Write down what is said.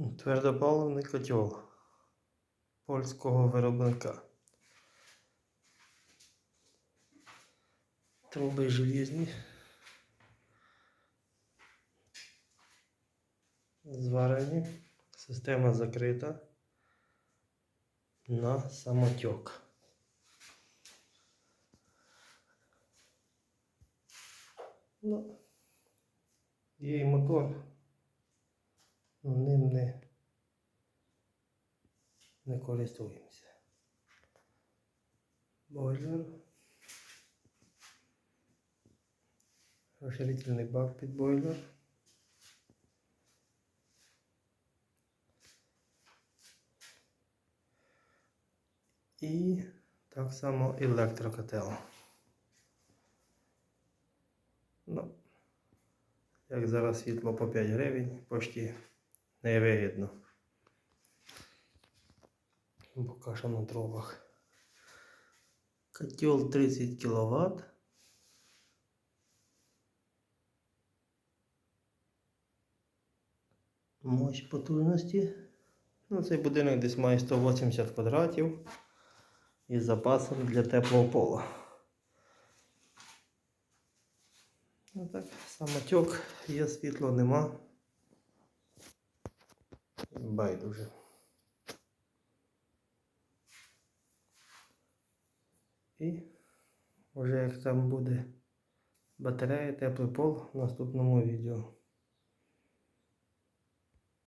Твердопаливний котел польського виробника. Труби желізні. Зварені. Система закрита на самотек. Ну, і мотор. Ну, ним не, не користуємося. Бойлер. Розширительний бак під бойлер. І так само електрокотел. Ну, як зараз світло по 5 гривень, почти невигідно. Поки що на дровах. Котел 30 кВт. Мощь потужності. Ну, цей будинок десь має 180 квадратів із запасом для теплого пола. Ну так, самотек, є світло, нема. Байдуже. І вже як там буде батарея, теплий пол в наступному відео.